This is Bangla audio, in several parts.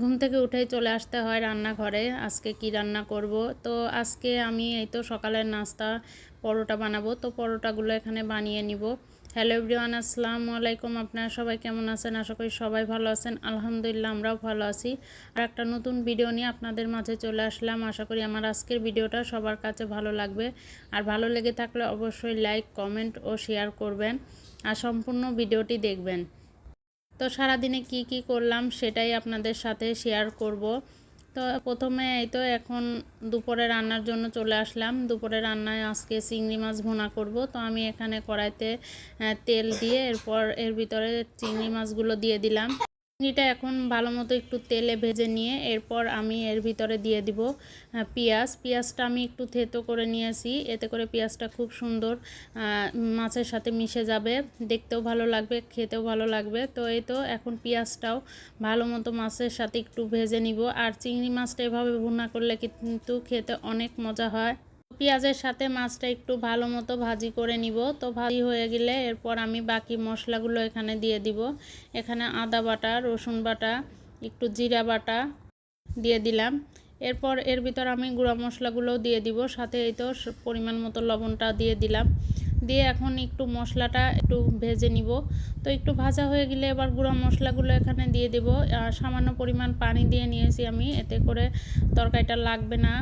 ঘুম থেকে উঠেই চলে আসতে হয় রান্নাঘরে, আজকে কি রান্না করব? তো আজকে আমি এই তো সকালের নাস্তা, পরোটা বানাবো। তো পরোটাগুলো এখানে বানিয়ে নিব। হ্যালো এভরিওয়ান, আসসালামু আলাইকুম। আপনারা সবাই কেমন আছেন? আশা করি সবাই ভালো আছেন। আলহামদুলিল্লাহ, আমরাও ভালো আছি। আর একটা নতুন ভিডিও নিয়ে আপনাদের মাঝে চলে আসলাম। আশা করি আমার আজকের ভিডিওটা সবার কাছে ভালো লাগবে। আর ভালো লেগে থাকলে অবশ্যই লাইক, কমেন্ট ও শেয়ার করবেন। আর সম্পূর্ণ ভিডিওটি দেখবেন। তো সারাদিনে কি কি করলাম সেটাই আপনাদের সাথে শেয়ার করব। তো প্রথমে এই তো এখন দুপুরে রান্নার জন্য চলে আসলাম। দুপুরে রান্নায় আজকে চিংড়ি মাছ ভোনা করব। তো আমি এখানে কড়াইতে তেল দিয়ে এরপর এর ভিতরে চিংড়ি মাছগুলো দিয়ে দিলাম। চিংড়িটা এখন ভালো মতো একটু তেলে ভেজে নিয়ে এরপর আমি এর ভিতরে দিয়ে দিব পেঁয়াজ। পেঁয়াজটা আমি একটু থেতো করে নিয়েছি, এতে করে পেঁয়াজটা খুব সুন্দর মাছের সাথে মিশে যাবে। দেখতেও ভালো লাগবে, খেতেও ভালো লাগবে। তো এই তো এখন পেঁয়াজটাও ভালো মতো মাছের সাথে একটু ভেজে নিব। আর চিংড়ি মাছটা এভাবে ভুনা করলে কিন্তু খেতে অনেক মজা হয়। পেঁয়াজের সাথে মাছটা একটু ভালো মতো ভাজি করে নিব। তো ভাজি হয়ে গেলে এরপর আমি বাকি মশলাগুলো এখানে দিয়ে দিব। এখানে আদা বাটা, রসুন বাটা, একটু জিরা বাটা দিয়ে দিলাম। এরপর এর ভিতর আমি গুঁড়া মশলাগুলোও দিয়ে দিব। সাথে এই তো পরিমাণ মতো লবণটা দিয়ে দিলাম। দিয়ে এখন একটু মশলাটা একটু ভেজে নিব। তো একটু ভাজা হয়ে গেলে এবার গুঁড়া মশলাগুলো এখানে দিয়ে দেব। সামান্য পরিমাণ পানি দিয়ে নিয়েছি আমি। এতে করে তরকারিটা লাগবে না।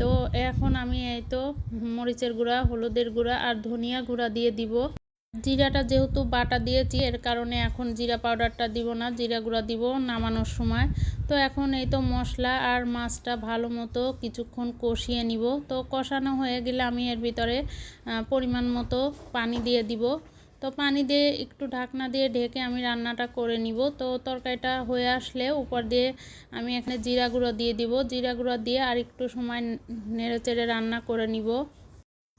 তো এখন আমি এই তো মরিচের গুঁড়া, হলুদের গুঁড়া আর ধনিয়া গুঁড়া দিয়ে দিব। জিরাটা যেহেতু বাটা দিয়েছি, এর কারণে এখন জিরা পাউডারটা দিব না, জিরা গুঁড়া দিব নামানোর সময়। তো এখন এই তো মশলা আর মাছটা ভালো মতো কিছুক্ষণ কষিয়ে নিব। তো কষানো হয়ে গেলে আমি এর ভিতরে পরিমাণ মতো পানি দিয়ে দিব। তো পানি দিয়ে একটু ঢাকনা দিয়ে ঢেকে আমি রান্নাটা করে নিব। তো তরকারিটা হয়ে আসলে উপর দিয়ে আমি এখানে জিরা গুঁড়ো দিয়ে দিব। জিরা গুঁড়ো দিয়ে আর একটু সময় নেড়ে চেড়ে রান্না করে নিব।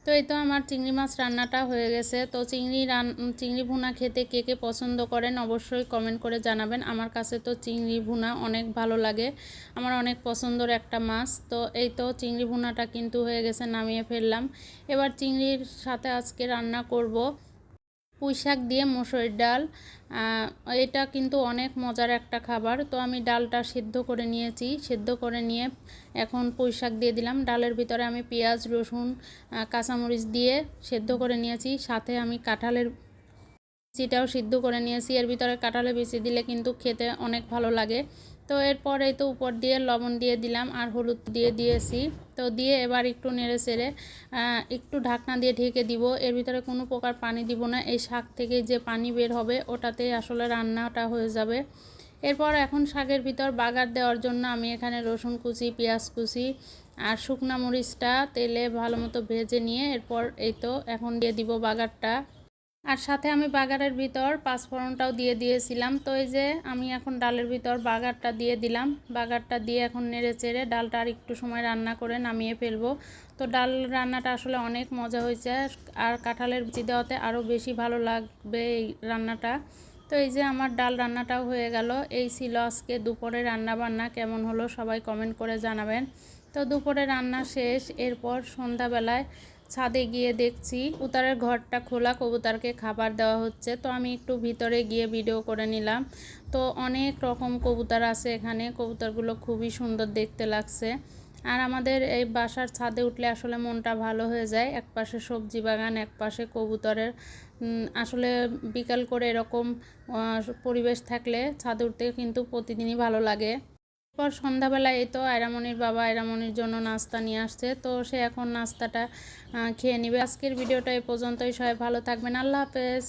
তো এই তো আমার চিংড়ি মাছ রান্নাটা হয়ে গেছে। তো চিংড়ি রান, চিংড়ি ভুনা খেতে কে কে পছন্দ করেন অবশ্যই কমেন্ট করে জানাবেন। আমার কাছে তো চিংড়ি ভুনা অনেক ভালো লাগে। আমার অনেক পছন্দের একটা মাছ। তো এই তো চিংড়ি ভুনাটা কিন্তু হয়ে গেছে, নামিয়ে ফেললাম। এবার চিংড়ির সাথে আজকে রান্না করব। পুঁই শাক দিয়ে মসুর ডাল এটা কিন্তু অনেক মজার একটা খাবার। তো আমি ডালটা সিদ্ধ করে নিয়েছি। সিদ্ধ করে নিয়ে এখন পুঁই শাক দিয়ে দিলাম। ডালের ভিতরে আমি পেঁয়াজ, রসুন কাঁচামরিচ দিয়ে সেদ্ধ করে নিয়েছি। সাথে আমি কাঁঠালের বিচিটাও সিদ্ধ করে নিয়েছি। এর ভিতরে কাঁঠালের বিচি দিলে কিন্তু খেতে অনেক ভালো লাগে। তো এরপর তো উপর দিয়ে লবণ দিয়ে দিলাম আর হলুদ দিয়ে দিয়েছি। তো দিয়ে এবার একটু নেড়ে চেড়ে একটু ঢাকনা দিয়ে ঢেকে দিব। এর ভিতরে কোনো প্রকার পানি দিব না। এই শাক থেকে যে পানি বের হবে, ওটাতে আসলে রান্নাটা হয়ে যাবে। এরপর এখন শাকের ভিতর বাগার দেওয়ার জন্য আমি এখানে রসুন কুচি, পেঁয়াজ কুচি আর শুকনা মরিচটা তেলে ভালো মতো ভেজে নিয়ে এরপর এই তো এখন দিয়ে দিব বাগারটা। আর সাথে আমি বাগারের ভিতর পাঁচফোড়নটাও দিয়ে দিয়েছিলাম। তো এই যে আমি এখন ডালের ভিতর বাগারটা দিয়ে দিলাম। বাগারটা দিয়ে এখন নেড়ে চেড়ে ডালটা আর একটু সময় রান্না করে নামিয়ে ফেলব। তো ডাল রান্নাটা আসলে অনেক মজা হয়েছে আর কাঁঠালের বিচি দেওয়াতে আরও বেশি ভালো লাগবে এই রান্নাটা। তো এই যে আমার ডাল রান্নাটাও হয়ে গেল। এই ছিল আজকে দুপুরে রান্না বান্না। কেমন হলো সবাই কমেন্ট করে জানাবেন। তো দুপুরে রান্না শেষ। এরপর সন্ধ্যাবেলায় ছাদে গিয়ে দেখছি কবুতরের ঘরটা খোলা, কবুতরকে খাবার দেওয়া হচ্ছে। তো আমি একটু ভিতরে গিয়ে ভিডিও করে নিলাম। তো অনেক রকম কবুতর আছে এখানে। কবুতরগুলো খুবই সুন্দর দেখতে লাগছে। আর আমাদের এই বাসার ছাদে উঠলে আসলে মনটা ভালো হয়ে যায়। এক পাশে সবজি বাগান, এক পাশে কবুতরের আসলে বিকাল করে এরকম পরিবেশ থাকলে ছাদে উঠতে কিন্তু প্রতিদিনই ভালো লাগে। পর সন্ধ্যাবেলায় এই তো আয়রামণির বাবা আয়রামণির জন্য নাস্তা নিয়ে আসছে। তো সে এখন নাস্তাটা খেয়ে নিবে। আজকের ভিডিওটা এই পর্যন্তই। সবাই ভালো থাকবেন। আল্লাহ হাফেজ।